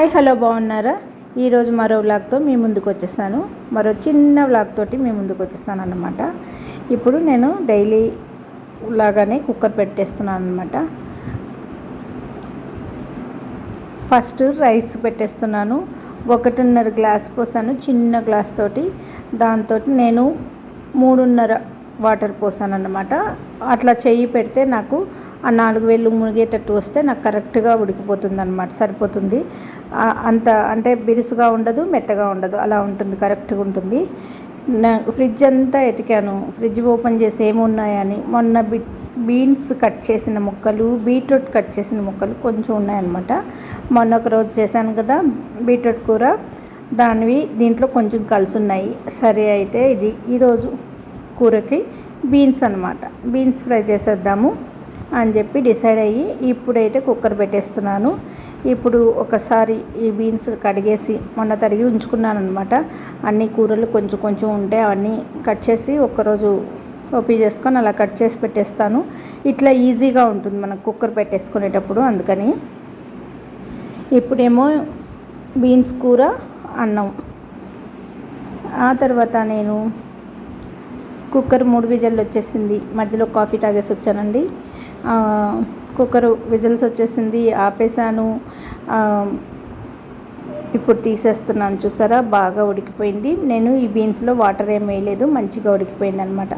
Hi hello బాగున్నారా? ఈరోజు మరో వ్లాగ్తో మీ ముందుకు వచ్చేసాను మరో చిన్న వ్లాగ్ తోటి మీ ముందుకు వచ్చేసాను అనమాట ఇప్పుడు నేను డైలీ లాగానే కుక్కర్ పెట్టేస్తున్నాను అనమాట ఫస్ట్ రైస్ పెట్టేస్తున్నాను. ఒకటిన్నర గ్లాస్ పోసాను చిన్న గ్లాస్ తోటి. దాంతో నేను మూడున్నర వాటర్ పోసాను అనమాట అట్లా చెయ్యి పెడితే నాకు ఆ నాలుగు వేలు మునిగేటట్టు వస్తే నాకు కరెక్ట్గా ఉడికిపోతుంది అనమాట సరిపోతుంది అంత అంటే బిరుసుగా ఉండదు మెత్తగా ఉండదు అలా ఉంటుంది కరెక్ట్గా ఉంటుంది. నా ఫ్రిడ్జ్ అంతా ఎతికాను ఫ్రిడ్జ్ ఓపెన్ చేసి ఏమున్నాయని. మొన్న బి బీన్స్ కట్ చేసిన ముక్కలు బీట్రూట్ కట్ చేసిన ముక్కలు కొంచెం ఉన్నాయన్నమాట. మొన్న ఒక రోజు చేశాను కదా బీట్రూట్ కూర. దానివి దీంట్లో కొంచెం కలిసి ఉన్నాయి సరే అయితే ఇది ఈరోజు కూరకి బీన్స్ అనమాట బీన్స్ ఫ్రై చేసేద్దాము. అని చెప్పి డిసైడ్ అయ్యి ఇప్పుడైతే కుక్కర్ పెట్టేస్తున్నాను. ఇప్పుడు ఒకసారి ఈ బీన్స్ కడిగేసి మొన్న తరిగి ఉంచుకున్నాను అనమాట అన్ని కూరలు కొంచెం కొంచెం ఉంటే అవన్నీ కట్ చేసి ఒక్కరోజు ఓపీ చేసుకొని అలా కట్ చేసి పెట్టేస్తాను. ఇట్లా ఈజీగా ఉంటుంది మనకు కుక్కర్ పెట్టేసుకునేటప్పుడు అందుకని. ఇప్పుడేమో బీన్స్ కూర అన్నం. ఆ తర్వాత నేను కుక్కర్ మూడు విజల్లు వచ్చేసింది. మధ్యలో కాఫీ తాగేసి వచ్చానండి. కుక్కర్ విజిల్స్ వచ్చేసింది ఆపేసాను ఇప్పుడు తీసేస్తున్నాను చూసారా? బాగా ఉడికిపోయింది. నేను ఈ బీన్స్లో వాటర్ ఏం వేయలేదు మంచిగా ఉడికిపోయింది అనమాట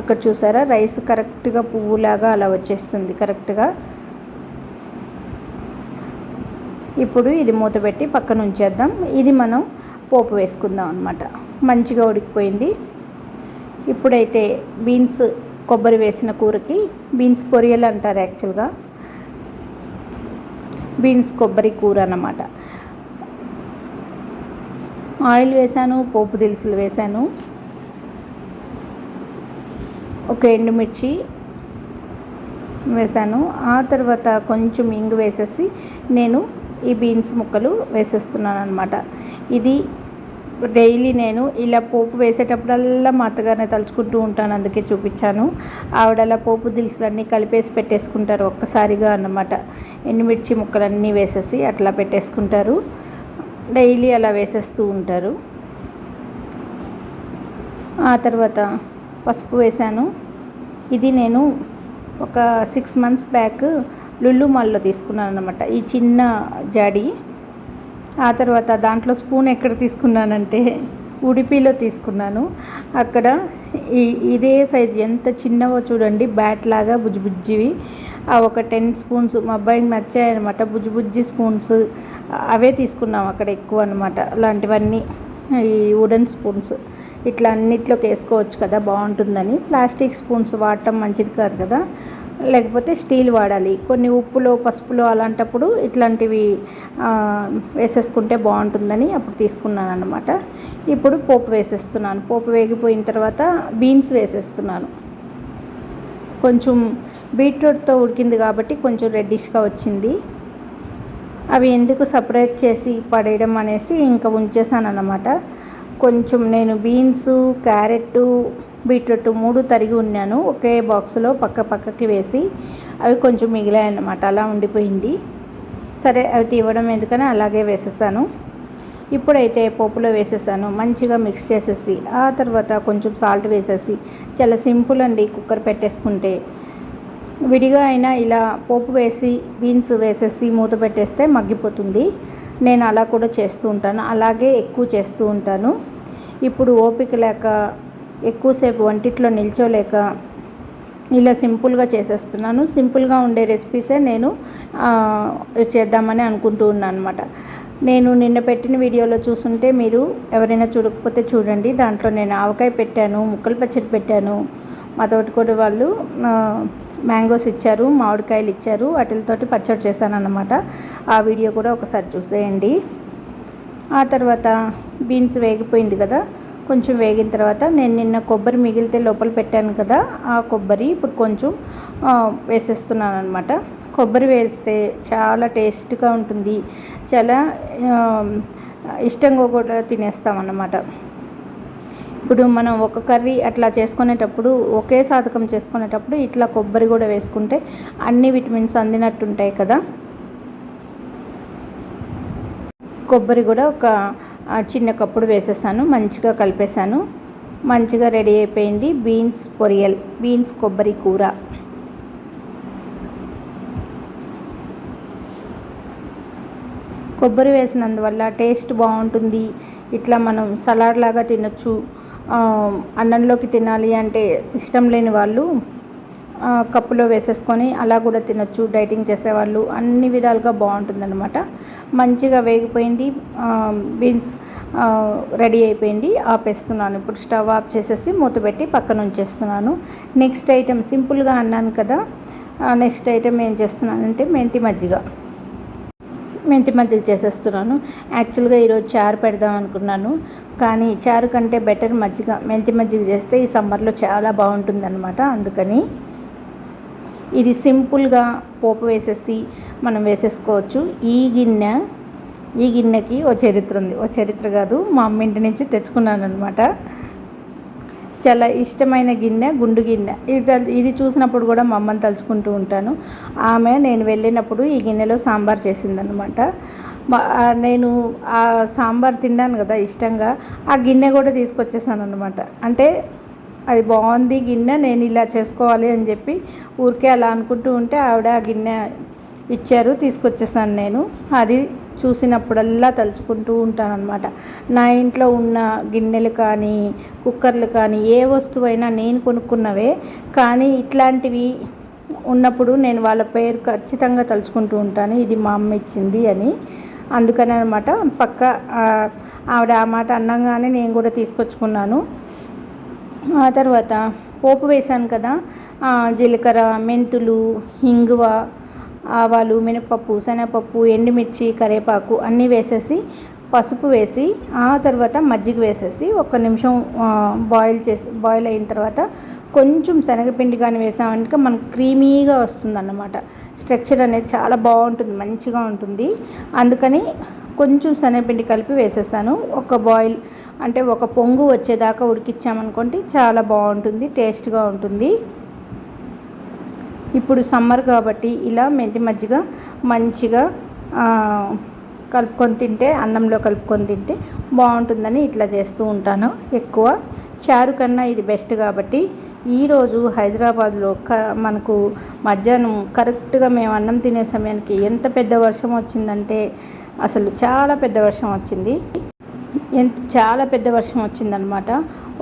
అక్కడ చూసారా? రైస్ కరెక్ట్గా పువ్వులాగా అలా వచ్చేస్తుంది కరెక్ట్గా. ఇప్పుడు ఇది మూత పెట్టి పక్కన ఉంచేద్దాం. ఇది మనం పోపు వేసుకుందాం అనమాట. మంచిగా ఉడికిపోయింది. ఇప్పుడైతే బీన్స్ కొబ్బరి వేసిన కూరకి బీన్స్ పొరియలు అంటారు యాక్చువల్గా. బీన్స్ కొబ్బరి కూర అన్నమాట. ఆయిల్ వేసాను పోపు దినుసులు వేసాను. ఒక ఎండుమిర్చి వేసాను. ఆ తర్వాత కొంచెం ఇంగు వేసేసి నేను ఈ బీన్స్ ముక్కలు వేసేస్తున్నాను అనమాట ఇది డైలీ నేను ఇలా పోపు వేసేటప్పుడల్లా మా అత్తగారిని తలుచుకుంటూ ఉంటాను అందుకే చూపించాను. ఆవిడ అలా పోపు దినుసులన్నీ కలిపేసి పెట్టేసుకుంటారు ఒక్కసారిగా అన్నమాట. ఎండుమిర్చి ముక్కలన్నీ వేసేసి అట్లా పెట్టేసుకుంటారు. డైలీ అలా వేసేస్తూ ఉంటారు. ఆ తర్వాత పసుపు వేశాను. ఇది నేను ఒక సిక్స్ మంత్స్ బ్యాక్ లుల్లు మాల్లో తీసుకున్నాను అనమాట ఈ చిన్న జాడి ఆ తర్వాత దాంట్లో స్పూన్ ఎక్కడ తీసుకున్నానంటే ఉడిపిలో తీసుకున్నాను. అక్కడ ఈ ఇదే సైజు ఎంత చిన్నవో చూడండి బ్యాట్ లాగా బుజ్జిబుజ్జివి ఆ ఒక టెన్ స్పూన్స్ మా అబ్బాయికి నచ్చాయన్నమాట. బుజ్జిబుజ్జి స్పూన్స్ అవే తీసుకున్నాం అక్కడ ఎక్కువ అనమాట అలాంటివన్నీ ఈ వుడెన్ స్పూన్స్. ఇట్లా అన్నిట్లోకి వేసుకోవచ్చు కదా బాగుంటుందని. ప్లాస్టిక్ స్పూన్స్ వాడటం మంచిది కాదు కదా. లేకపోతే స్టీల్ వాడాలి. కొన్ని ఉప్పులో పసుపులో అలాంటప్పుడు ఇట్లాంటివి వేసేసుకుంటే బాగుంటుందని అప్పుడు తీసుకున్నాను అనమాట ఇప్పుడు పోపు వేసేస్తున్నాను. పోపు వేగిపోయిన తర్వాత బీన్స్ వేసేస్తున్నాను. కొంచెం బీట్రూట్తో ఉడికింది కాబట్టి కొంచెం రెడ్డిష్గా వచ్చింది. అవి ఎందుకు సపరేట్ చేసి పడేయడం అనేసి ఇంకా ఉంచేసాను అనమాట కొంచెం నేను బీన్స్ క్యారెట్ బీట్రూట్ మూడు తరిగి ఉన్నాను. ఒకే బాక్స్లో పక్క పక్కకి వేసి అవి కొంచెం మిగిలాయి అన్నమాట. అలా ఉండిపోయింది. సరే అవి తీవడం ఎందుకని అలాగే వేసేసాను. ఇప్పుడైతే పోపులో వేసేసాను. మంచిగా మిక్స్ చేసేసి ఆ తర్వాత కొంచెం సాల్ట్ వేసేసి చాలా సింపుల్ అండి కుక్కర్ పెట్టేసుకుంటే. విడిగా అయినా ఇలా పోపు వేసి బీన్స్ వేసేసి మూత పెట్టేస్తే మగ్గిపోతుంది. నేను అలా కూడా చేస్తూ ఉంటాను. అలాగే ఎక్కువ చేస్తూ ఉంటాను. ఇప్పుడు ఓపిక లేక ఎక్కువసేపు వంటిట్లో నిల్చోలేక ఇలా సింపుల్గా చేసేస్తున్నాను. సింపుల్గా ఉండే రెసిపీసే నేను చేద్దామని అనుకుంటూ ఉన్నాను అనమాట నేను నిన్న పెట్టిన వీడియోలో చూసుంటే మీరు ఎవరైనా చూడకపోతే చూడండి. దాంట్లో నేను ఆవకాయ పెట్టాను ముక్కలు పచ్చడి పెట్టాను మా తోటికోటి వాళ్ళు మ్యాంగోస్ ఇచ్చారు మామిడికాయలు ఇచ్చారు వాటితోటి పచ్చడి చేశాను అనమాట ఆ వీడియో కూడా ఒకసారి చూసేయండి. ఆ తర్వాత బీన్స్ వేగిపోయింది కదా కొంచెం వేగిన తర్వాత నేను నిన్న కొబ్బరి మిగిలితే లోపల పెట్టాను కదా ఆ కొబ్బరి ఇప్పుడు కొంచెం వేసేస్తున్నాను అనమాట కొబ్బరి వేస్తే చాలా టేస్ట్గా ఉంటుంది. చాలా ఇష్టంగా కూడా తినేస్తాం అన్నమాట ఇప్పుడు మనం ఒక కర్రీ అట్లా చేసుకునేటప్పుడు ఒకే సాధకం చేసుకునేటప్పుడు ఇట్లా కొబ్బరి కూడా వేసుకుంటే అన్ని విటమిన్స్ అందినట్టు ఉంటాయి కదా. కొబ్బరి కూడా ఒక చిన్న కప్పుడు వేసేసాను మంచిగా కలిపేసాను మంచిగా రెడీ అయిపోయింది బీన్స్ పొరియల్ బీన్స్ కొబ్బరి కూర. కొబ్బరి వేసినందువల్ల టేస్ట్ బాగుంటుంది. ఇట్లా మనం సలాడ్ లాగా తినొచ్చు. అన్నంలోకి తినాలి అంటే ఇష్టం లేని వాళ్ళు కప్పులో వేసేసుకొని అలా కూడా తినొచ్చు. డైటింగ్ చేసేవాళ్ళు అన్ని విధాలుగా బాగుంటుందన్నమాట. మంచిగా వేగిపోయింది. బీన్స్ రెడీ అయిపోయింది. ఆపేస్తున్నాను. ఇప్పుడు స్టవ్ ఆఫ్ చేసేసి మూత పెట్టి పక్కన ఉంచేస్తున్నాను. నెక్స్ట్ ఐటెం సింపుల్గా అన్నాను కదా. నెక్స్ట్ ఐటెం ఏం చేస్తున్నానంటే మెంతి మజ్జిగ. మెంతి మజ్జిగ చేసేస్తున్నాను. యాక్చువల్గా ఈరోజు చారు పెడదాం అనుకున్నాను. కానీ చారు కంటే బెటర్ మజ్జిగ. మెంతి మజ్జిగ చేస్తే ఈ సమ్మర్లో చాలా బాగుంటుందన్నమాట. అందుకని ఇది సింపుల్గా పోపు వేసేసి మనం వేసేసుకోవచ్చు. ఈ గిన్నె ఈ గిన్నెకి ఓ చరిత్ర ఉంది. ఓ చరిత్ర కాదు మా అమ్మ ఇంటి నుంచి తెచ్చుకున్నాను అనమాట చాలా ఇష్టమైన గిన్నె గుండు గిన్నె. ఇది ఇది చూసినప్పుడు కూడా మా అమ్మని తలుచుకుంటూ ఉంటాను. ఆమె నేను వెళ్ళినప్పుడు ఈ గిన్నెలో సాంబార్ చేసిందనమాట నేను ఆ సాంబార్ తిన్నాను కదా ఇష్టంగా ఆ గిన్నె కూడా తీసుకొచ్చేసాను అనమాట అంటే అది బాగుంది గిన్నె నేను ఇలా చేసుకోవాలి అని చెప్పి ఊరికే అలా అనుకుంటూ ఉంటే ఆవిడ ఆ గిన్నె ఇచ్చారు తీసుకొచ్చేసాను నేను. అది చూసినప్పుడల్లా తలుచుకుంటూ ఉంటాను అనమాట నా ఇంట్లో ఉన్న గిన్నెలు కానీ కుక్కర్లు కానీ ఏ వస్తువైనా నేను కొనుక్కున్నవే. కానీ ఇట్లాంటివి ఉన్నప్పుడు నేను వాళ్ళ పేరు ఖచ్చితంగా తలుచుకుంటూ ఉంటాను. ఇది మా అమ్మ ఇచ్చింది అని. అందుకని అనమాట పక్క ఆవిడ ఆ మాట అన్నంగానే నేను కూడా తీసుకొచ్చుకున్నాను. ఆ తర్వాత పోపు వేసాను కదా జీలకర్ర మెంతులు ఇంగువ ఆవాలు మినపప్పు శనగపప్పు ఎండుమిర్చి కరివేపాకు అన్నీ వేసేసి పసుపు వేసి ఆ తర్వాత మజ్జిగ వేసేసి ఒక నిమిషం బాయిల్ చేసి బాయిల్ అయిన తర్వాత కొంచెం శనగపిండి కానీ వేసామనుక మనకు క్రీమీగా వస్తుంది అన్నమాట స్ట్రక్చర్ అనేది చాలా బాగుంటుంది మంచిగా ఉంటుంది. అందుకని కొంచెం శనగపిండి కలిపి వేసేసాను. ఒక బాయిల్ అంటే ఒక పొంగు వచ్చేదాకా ఉడికిచ్చామనుకోండి చాలా బాగుంటుంది టేస్ట్గా ఉంటుంది. ఇప్పుడు సమ్మర్ కాబట్టి ఇలా మెంతి మజ్జిగ మంచిగా కలుపుకొని తింటే అన్నంలో కలుపుకొని తింటే బాగుంటుందని ఇట్లా చేస్తూ ఉంటాను ఎక్కువ. చారు కన్నా ఇది బెస్ట్ కాబట్టి ఈరోజు హైదరాబాద్లో క మనకు మధ్యాహ్నం కరెక్ట్గా మేము అన్నం తినే సమయానికి ఎంత పెద్ద వర్షం వచ్చిందంటే అసలు చాలా పెద్ద వర్షం వచ్చింది. ఎంత చాలా పెద్ద వర్షం వచ్చిందనమాట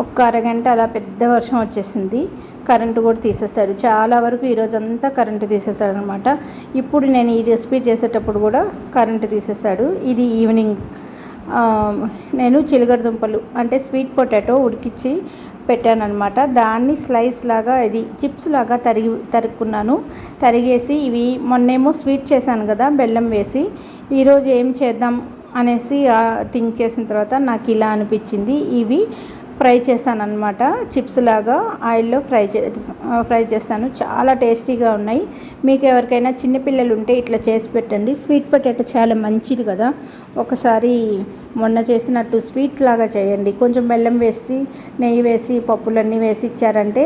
ఒక్క అరగంట అలా పెద్ద వర్షం వచ్చేసింది. కరెంటు కూడా తీసేశాడు చాలా వరకు ఈరోజు అంతా కరెంటు తీసేశాడు అనమాట ఇప్పుడు నేను ఈ రెసిపీ చేసేటప్పుడు కూడా కరెంటు తీసేశాడు. ఇది ఈవినింగ్ నేను చిలగడ దుంపలు అంటే స్వీట్ పొటాటో ఉడికించి పెట్టానమాట దాన్ని స్లైస్ లాగా ఇది చిప్స్ లాగా తరిగి తరుక్కున్నాను. తరిగేసి ఇవి మొన్నేమో స్వీట్ చేశాను కదా బెల్లం వేసి. ఈరోజు ఏం చేద్దాం అనేసి థింక్ చేసిన తర్వాత నాకు ఇలా అనిపించింది. ఇవి ఫ్రై చేశాను అనమాట చిప్స్ లాగా ఆయిల్లో ఫ్రై చే ఫ్రై చేశాను. చాలా టేస్టీగా ఉన్నాయి. మీకు ఎవరికైనా చిన్నపిల్లలు ఉంటే ఇట్లా చేసి పెట్టండి. స్వీట్ పొటాటో చాలా మంచిది కదా. ఒకసారి మొన్న చేసినట్టు స్వీట్ లాగా చేయండి. కొంచెం బెల్లం వేసి నెయ్యి వేసి పప్పులన్నీ వేసి ఇచ్చారంటే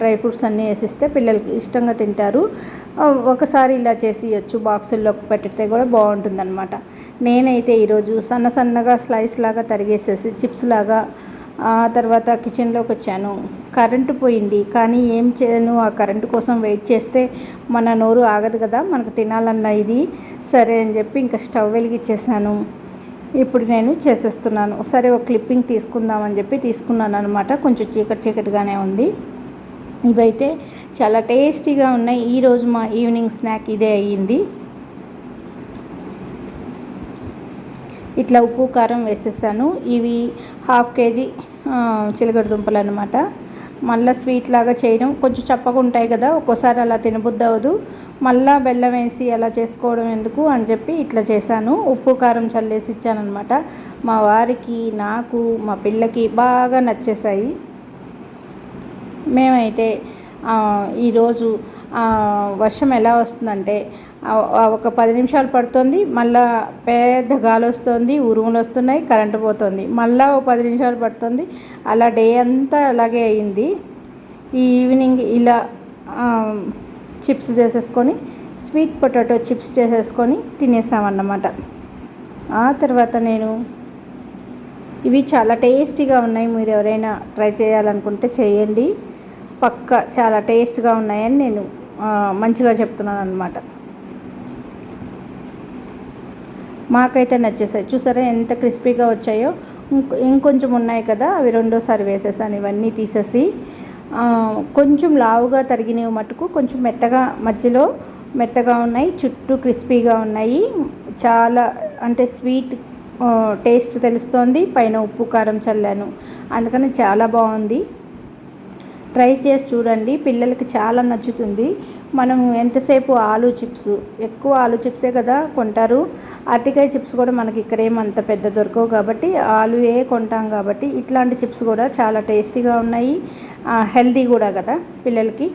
డ్రై ఫ్రూట్స్ అన్నీ వేసిస్తే పిల్లలకి ఇష్టంగా తింటారు. ఒకసారి ఇలా చేసి ఇవ్వచ్చు బాక్సుల్లో పెట్టితే కూడా బాగుంటుందన్నమాట. నేనైతే ఈరోజు సన్న సన్నగా స్లైస్ లాగా తరిగేసేసి చిప్స్ లాగా ఆ తర్వాత కిచెన్లోకి వచ్చాను. కరెంటు పోయింది. కానీ ఏం చేయను? ఆ కరెంటు కోసం వెయిట్ చేస్తే మన నోరు ఆగదు కదా? మనకు తినాలన్న ఇది. సరే అని చెప్పి ఇంకా స్టవ్ వెలిగించేసాను. ఇప్పుడు నేను చేసేస్తున్నాను. సరే ఒక క్లిప్పింగ్ తీసుకుందామని చెప్పి తీసుకున్నాను అనమాట కొంచెం చీకటి చీకటిగానే ఉంది. ఇవైతే చాలా టేస్టీగా ఉన్నాయి. ఈరోజు మా ఈవినింగ్ స్నాక్ ఇదే అయ్యింది. ఇట్లా ఉప్పు కారం వేసేసాను. ఇవి హాఫ్ కేజీ చిలగడ దుంపలు అనమాట మళ్ళీ స్వీట్ లాగా చేయడం. కొంచెం చప్పగా ఉంటాయి కదా ఒక్కోసారి అలా తినబుద్ది అవ్వదు మళ్ళీ బెల్లం వేసి అలా చేసుకోవడం ఎందుకు అని చెప్పి ఇట్లా చేశాను. ఉప్పు కారం చల్లేసి ఇచ్చానమాట మా వారికి నాకు మా పిల్లకి బాగా నచ్చేసాయి మేమైతే ఈరోజు వర్షం ఎలా వస్తుందంటే ఒక పది నిమిషాలు పడుతుంది మళ్ళా పెద్ద గాలి వస్తుంది ఉరుములు వస్తున్నాయి కరెంటు పోతుంది. మళ్ళా ఒక పది నిమిషాలు పడుతుంది అలా డే అంతా అలాగే అయింది. ఈ ఈవినింగ్ ఇలా చిప్స్ చేసేసుకొని స్వీట్ పొటాటో చిప్స్ చేసేసుకొని తినేసామన్నమాట. ఆ తర్వాత నేను ఇవి చాలా టేస్టీగా ఉన్నాయి మీరు ఎవరైనా ట్రై చేయాలనుకుంటే చేయండి. పక్క చాలా టేస్ట్గా ఉన్నాయని నేను మంచిగా చెప్తున్నాను అనమాట మాకైతే నచ్చేసాయి. చూసారా ఎంత క్రిస్పీగా వచ్చాయో? ఇంకొంచెం ఉన్నాయి కదా అవి రెండోసారి వేసేసాను. ఇవన్నీ తీసేసి కొంచెం లావుగా తరిగినవి మటుకు కొంచెం మెత్తగా మధ్యలో మెత్తగా ఉన్నాయి చుట్టూ క్రిస్పీగా ఉన్నాయి. చాలా అంటే స్వీట్ టేస్ట్ తెలుస్తోంది. పైన ఉప్పు కారం చల్లాను. అందుకని చాలా బాగుంది. ట్రై చేసి చూడండి. పిల్లలకి చాలా నచ్చుతుంది. మనం ఎంతసేపు ఆలు చిప్స్ ఎక్కువ ఆలు చిప్సే కదా కొంటారు. అరటికాయ చిప్స్ కూడా మనకి ఇక్కడేమంత పెద్ద దొరకవు కాబట్టి ఆలుయే కొంటాం కాబట్టి ఇట్లాంటి చిప్స్ కూడా చాలా టేస్టీగా ఉన్నాయి. హెల్దీ కూడా కదా పిల్లలకి.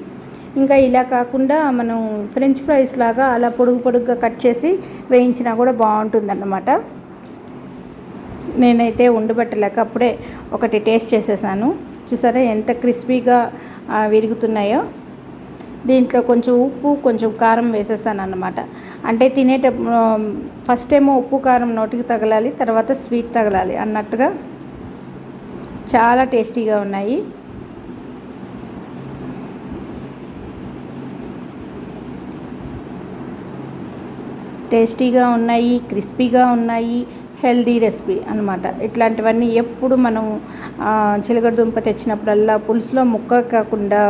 ఇంకా ఇలా కాకుండా మనం ఫ్రెంచ్ ఫ్రైస్ లాగా అలా పొడుగు పొడుగ్గా కట్ చేసి వేయించినా కూడా బాగుంటుందన్నమాట. నేనైతే ఉండబట్టలేక అప్పుడే ఒకటి టేస్ట్ చేసేసాను. చూసారా ఎంత క్రిస్పీగా విరుగుతున్నాయో. దీంట్లో కొంచెం ఉప్పు కొంచెం కారం వేసేసాను అన్నమాట అంటే తినేటప్పుడు ఫస్ట్ ఏమో ఉప్పు కారం నోటికి తగలాలి తర్వాత స్వీట్ తగలాలి అన్నట్టుగా చాలా టేస్టీగా ఉన్నాయి. టేస్టీగా ఉన్నాయి క్రిస్పీగా ఉన్నాయి. హెల్దీ రెసిపీ అనమాట ఇట్లాంటివన్నీ ఎప్పుడు మనం ఆ, చిలకడ దుంప తెచ్చినప్పుడల్లా పులుసులో ముక్క కాకుండా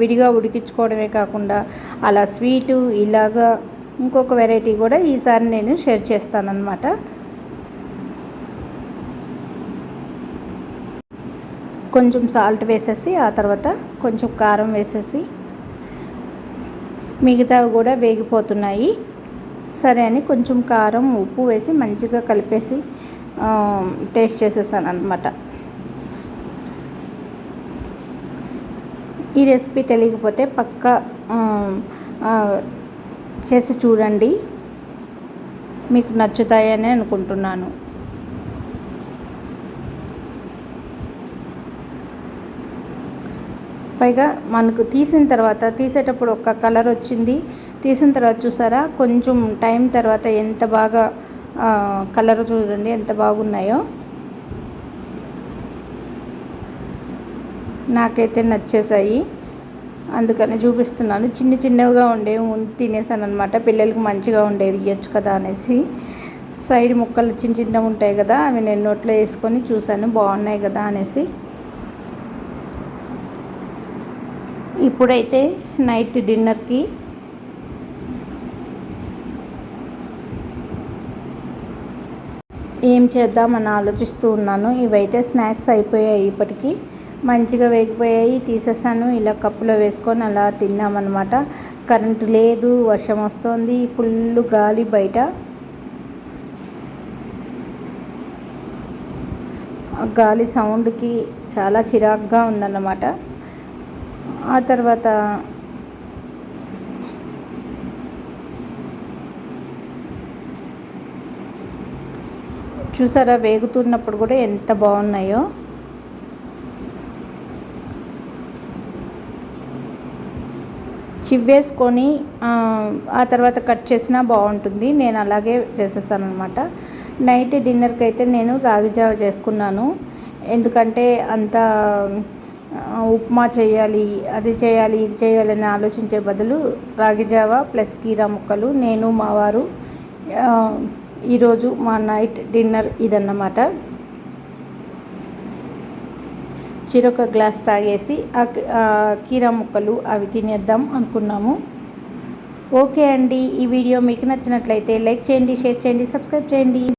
విడిగా ఉడికించుకోవడమే కాకుండా అలా స్వీటు ఇలాగా ఇంకొక వెరైటీ కూడా ఈసారి నేను షేర్ చేస్తానన్నమాట. కొంచెం సాల్ట్ వేసేసి ఆ తర్వాత కొంచెం కారం వేసేసి మిగతావి కూడా వేగిపోతున్నాయి. సరే అని కొంచెం కారం ఉప్పు వేసి మంచిగా కలిపేసి టేస్ట్ చేసేసాను అనమాట ఈ రెసిపీ తెలియకపోతే పక్క చేసి చూడండి. మీకు నచ్చుతాయని అనుకుంటున్నాను. పైగా మనకు తీసిన తర్వాత తీసేటప్పుడు ఒక కలర్ వచ్చింది. తీసిన తర్వాత చూసారా? కొంచెం టైం తర్వాత ఎంత బాగా కలర్ చూడండి ఎంత బాగున్నాయో. నాకైతే నచ్చేసాయి అందుకని చూపిస్తున్నాను. చిన్న చిన్నవిగా ఉండేవి ఉం- తినేసాను అనమాట పిల్లలకి మంచిగా ఉండేవి ఇవ్వచ్చు కదా అనేసి. సైడ్ ముక్కలు చిన్న చిన్నవి ఉంటాయి కదా అవి నేను నోట్లో వేసుకొని చూశాను. బాగున్నాయి కదా అనేసి. ఇప్పుడైతే నైట్ డిన్నర్కి ఏం చేద్దామని ఆలోచిస్తూ ఉన్నాను. ఇవైతే స్నాక్స్ అయిపోయాయి ఇప్పటికీ. మంచిగా వేగిపోయాయి. తీసేసాను. ఇలా కప్పులో వేసుకొని అలా తిన్నామన్నమాట. కరెంటు లేదు. వర్షం వస్తోంది. ఫుల్ గాలి బయట. గాలి సౌండ్కి చాలా చిరాగ్గా ఉందన్నమాట. ఆ తర్వాత చూసారా వేగుతున్నప్పుడు కూడా ఎంత బాగున్నాయో. చివ్వేసుకొని ఆ, ఆ తర్వాత కట్ చేసినా బాగుంటుంది. నేను అలాగే చేసేసాను అనమాట నైట్ డిన్నర్కి అయితే నేను రాగిజావ చేసుకున్నాను. ఎందుకంటే అంత ఉప్మా చేయాలి అది చేయాలి ఇది చేయాలని ఆలోచించే బదులు రాగి జావ ప్లస్ కీరా ముక్కలు నేను మా వారు ఈరోజు మా నైట్ డిన్నర్ ఇదన్నమాట. చిరొక గ్లాస్ తాగేసి ఆ ఆ కీరా ముక్కలు అవి తినేద్దాం అనుకున్నాము. ఓకే అండి ఈ వీడియో మీకు నచ్చినట్లయితే లైక్ చేయండి షేర్ చేయండి సబ్స్క్రైబ్ చేయండి.